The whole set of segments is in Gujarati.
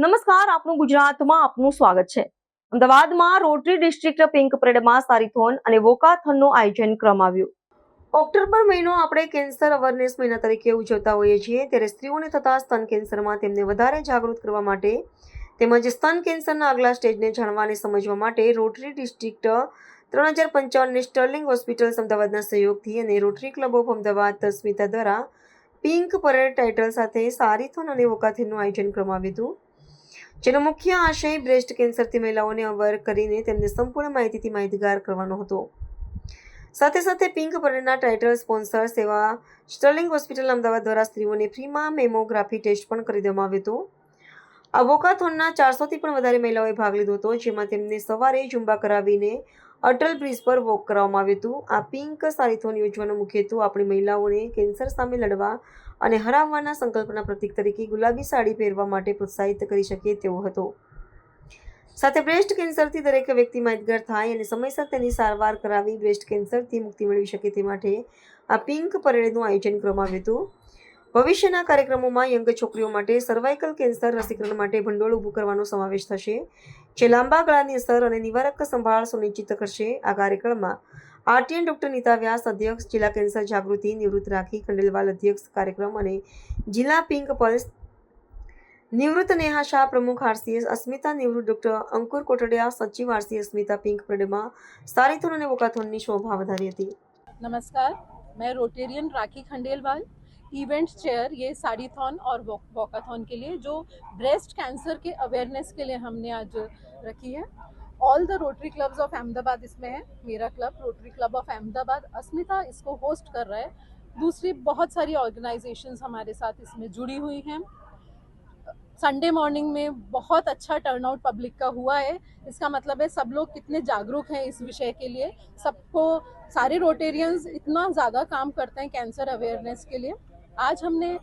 નમસ્કાર, આપનું ગુજરાતમાં આપનું સ્વાગત છે. અમદાવાદમાં રોટરી ડિસ્ટ્રિક્ટ પિંક પરેડમાં સારીથોન અને વોકાથોનનું આયોજન ક્રમ આવ્યું ઓક્ટોબર મહિનો આપણે કેન્સર અવેરનેસ મહિના તરીકે ઉજવતા હોઈએ છીએ, ત્યારે સ્ત્રીઓને થતા સ્તન કેન્સરમાં તેમને વધારે જાગૃત કરવા માટે તેમજ સ્તન કેન્સરના આગલા સ્ટેજને જાણવા અને સમજવા માટે રોટરી ડિસ્ટ્રિક્ટ ત્રણ હજાર પંચાવનની સ્ટર્લિંગ હોસ્પિટલ અમદાવાદના સહયોગથી અને Rotary Club of Ahmedabad Asmita દ્વારા પિંક પરેડ ટાઇટલ સાથે સારીથોન અને વોકાથોનનું આયોજન કરવામાં આવ્યું હતું. જેનો મુખ્ય આશય બ્રેસ્ટ કેન્સરથી મહિલાઓને અવર કરીને તેમને સંપૂર્ણ માહિતીથી માહિતગાર કરવાનો હતો. સાથે સાથે પિંક પરેડના ટાઇટલ સ્પોન્સર સેવા સ્ટર્લિંગ હોસ્પિટલ અમદાવાદ દ્વારા સ્ત્રીઓને ફ્રીમાં મેમોગ્રાફી ટેસ્ટ પણ કરી દેવામાં આવ્યો હતો. આ વોકાથોનના ચારસોથી પણ વધારે મહિલાઓએ ભાગ લીધો હતો, જેમાં તેમને સવારે ઝુંબા કરાવીને અટલ બ્રિજ પર વોક કરાવવામાં આવ્યું હતું. આ પિંક સારીથોન યોજવાનો મુખ્ય હેતુ આપણી મહિલાઓને કેન્સર સામે લડવા અને હરાવવાના સંકલ્પના પ્રતીક તરીકે ગુલાબી સાડી પહેરવા માટે પ્રોત્સાહિત કરી શકીએ તેવો હતો. સાથે બ્રેસ્ટ કેન્સરથી દરેક વ્યક્તિ માહિતગાર થાય અને સમયસર તેની સારવાર કરાવી બ્રેસ્ટ કેન્સરથી મુક્તિ મેળવી શકે તે માટે આ પિંક પરેડનું આયોજન કરવામાં આવ્યું હતું. ભવિષ્યના કાર્યક્રમોમાં યંગ છોકરીઓ માટે સર્વાઇકલ કેન્સર રસીકરણ માટે ભંડોળ ઊભું કરવાનો સમાવેશ થશે. જે લાંબા ગાળાની અસર અને નિવારક સંભાળ સુનિશ્ચિત કરશે આ કાર્યક્રમમાં. આરટીએન ડોક્ટર નીતા વ્યાસ અધ્યક્ષ જિલ્લા કેન્સર જાગૃતિ નિવૃત્ત રાખી ખંડેલવાલ અધ્યક્ષ કાર્યક્રમ અને જિલ્લા પિંક પલ્સ નિવૃત્ત નેહા શાહ પ્રમુખ આરસીએસ અસ્મિતા નિવૃત્ત ડોક્ટર અંકુર કોટડિયા સચિવ આરસી અસ્મિતા પિંક પરેડમાં સારીથોન અને વોકાથોનની શોભા વધારી હતી नमस्कार मैं Rotarian Rakhi Khandelwal event chair ये साड़ीथॉन और वॉक- वॉकाथॉन के लिए जो ब्रेस्ट कैंसर के अवेयरनेस के लिए हमने आज रखी है all the Rotary clubs of Ahmedabad इसमें है, मेरा club Rotary Club of Ahmedabad Asmita इसको होस्ट कर रहा है। दूसरी बहुत सारी ऑर्गेनाइजेशंस हमारे साथ इसमें जुड़ी हुई हैं। संडे मॉर्निंग में बहुत अच्छा टर्नआउट पब्लिक का हुआ है। इसका मतलब है सब लोग कितने जागरूक हैं इस विषय के लिए। सबको, सारे रोटेरियंस इतना ज़्यादा काम करते हैं कैंसर अवेयरनेस के लिए। आज हमने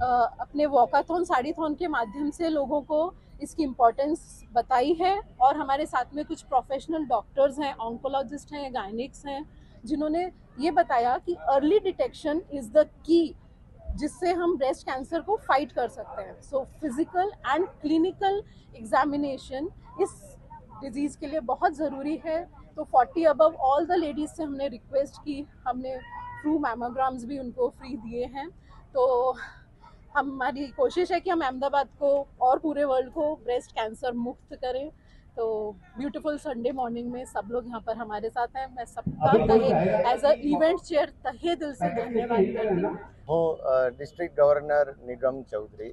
अपने वॉकाथॉन साड़ीथॉन के माध्यम से लोगों को इसकी इम्पोर्टेंस बताई है और हमारे साथ में कुछ प्रोफेशनल डॉक्टर्स हैं ऑन्कोलॉजिस्ट हैं गायनिक्स हैं, जिन्होंने ये बताया कि early detection is the key जिससे हम ब्रेस्ट कैंसर को फाइट कर सकते हैं। So physical and clinical examination इस डिज़ीज़ के लिए बहुत ज़रूरी है। तो 40 अबव ऑल द लेडीज़ से हमने रिक्वेस्ट की, हमने फ्रू मैमोग्राम्स भी उनको फ्री दिए हैं। तो हमारी कोशिश है कि हम अहमदाबाद को और पूरे वर्ल्ड को ब्रेस्ट कैंसर मुक्त करें तो ब्यूटीफुल संडे मॉर्निंग में सब लोग यहाँ पर हमारे साथ हैं मैं सबका तहे एज अ इवेंट चेयर तहे दिल से धन्यवाद करती हूँ હું અ, ડિસ્ટ્રિક્ટ ગવર્નર નિગમ ચૌધરી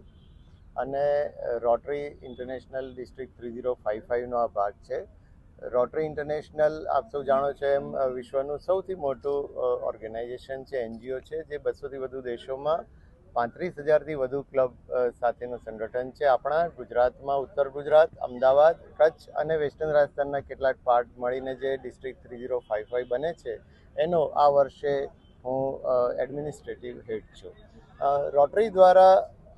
અને અ, Rotary international district three zero five ફાઇવનો આ ભાગ છે રોટરી ઇન્ટરનેશનલ આપ સૌ જાણો છો એમ અ, વિશ્વનું સૌથી મોટું ઓર્ગેનાઇઝેશન છે એનજીઓ છે જે બસોથી વધુ દેશોમાં પાંત્રીસ હજારથી વધુ ક્લબ સાથેનું સંગઠન છે આપણા ગુજરાતમાં, ઉત્તર ગુજરાત, અમદાવાદ, કચ્છ અને વેસ્ટર્ન રાજસ્થાનના કેટલાક પાર્ટ મળીને જે district three zero five five બને છે, એનો આ વર્ષે હું એડમિનિસ્ટ્રેટિવ હેડ છું. રોટરી દ્વારા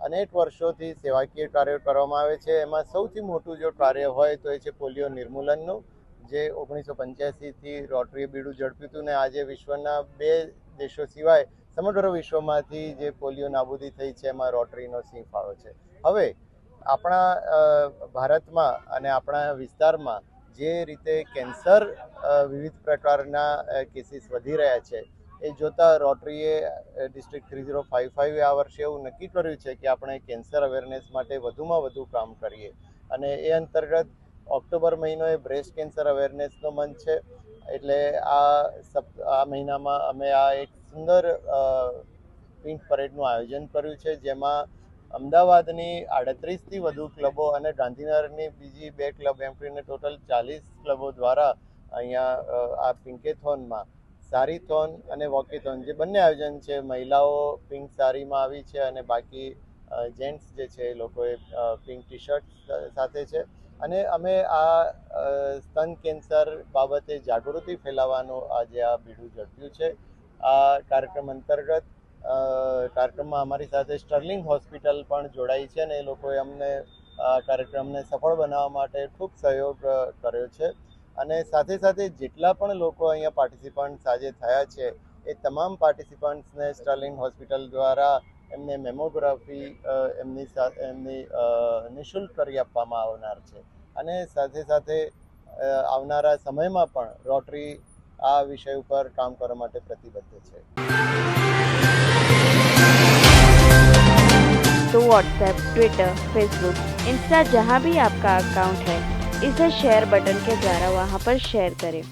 અનેક વર્ષોથી સેવાકીય કાર્યો કરવામાં આવે છે. એમાં સૌથી મોટું જો કાર્ય હોય તો એ છે પોલિયો નિર્મૂલનનું, જે ઓગણીસો પંચ્યાસીથી રોટરીએ બીડું ઝડપ્યું હતું ને આજે વિશ્વના બે દેશો સિવાય સમગ્ર વિશ્વમાંથી જે પોલિયો નાબૂદી થઈ છે, એમાં રોટરીનો સિંહ ફાળો છે. હવે, આપણા ભારતમાં અને આપણા વિસ્તારમાં જે રીતે કેન્સર વિવિધ પ્રકારના કેસીસ વધી રહ્યા છે, એ જોતા રોટરીએ ડિસ્ટ્રિક્ટ થ્રી ઝીરો ફાઇવ ફાઇવે આ વર્ષે એવું નક્કી કર્યું છે કે આપણે કેન્સર અવેરનેસ માટે વધુમાં વધુ કામ કરીએ. અને એ અંતર્ગત ઓક્ટોબર મહિનો એ બ્રેસ્ટ કેન્સર અવેરનેસનો મંથ છે. એટલે આ આ મહિનામાં અમે આ એક સુંદર પિંક પરેડનું આયોજન કર્યું છે, જેમાં અમદાવાદની આડત્રીસથી વધુ ક્લબો અને ગાંધીનગરની બીજી બે ક્લબ એમ કરીને ટોટલ ચાલીસ ક્લબો દ્વારા અહીંયા આ પિંકેથોનમાં, સારીથોન અને વોકેથોન જે બંને આયોજન છે, મહિલાઓ પિંક સાડીમાં આવી છે અને બાકી જેન્ટ્સ જે છે એ લોકોએ પિંક ટી શર્ટ સાથે છે. અને અમે આ સ્તન કેન્સર બાબતે જાગૃતિ ફેલાવવાનું આજે આ બીડું ઝડપ્યું છે. આ કાર્યક્રમ અંતર્ગત કાર્યક્રમમાં અમારી સાથે સ્ટર્લિંગ હોસ્પિટલ પણ જોડાઈ છે અને એ લોકોએ અમને આ કાર્યક્રમને સફળ બનાવવા માટે ખૂબ સહયોગ કર્યો છે. અને સાથે સાથે જેટલા પણ લોકો અહીંયા પાર્ટિસિપન્ટ્સ આજે થયા છે, એ તમામ પાર્ટિસિપન્ટ્સને સ્ટર્લિંગ હોસ્પિટલ દ્વારા એમને મેમોગ્રાફી અ, એમની સાથે એમની અ, નિઃશુલ્ક કરી આપવામાં આવનાર છે અને સાથે સાથે અ, આવનારા સમયમાં પણ રોટરી આ વિષય ઉપર કામ કરવા માટે પ્રતિબદ્ધ છે तो व्हाट्सएप ट्विटर फेसबुक इंस्टा जहाँ भी आपका अकाउंट है इसे शेयर बटन के द्वारा वहाँ पर शेयर करें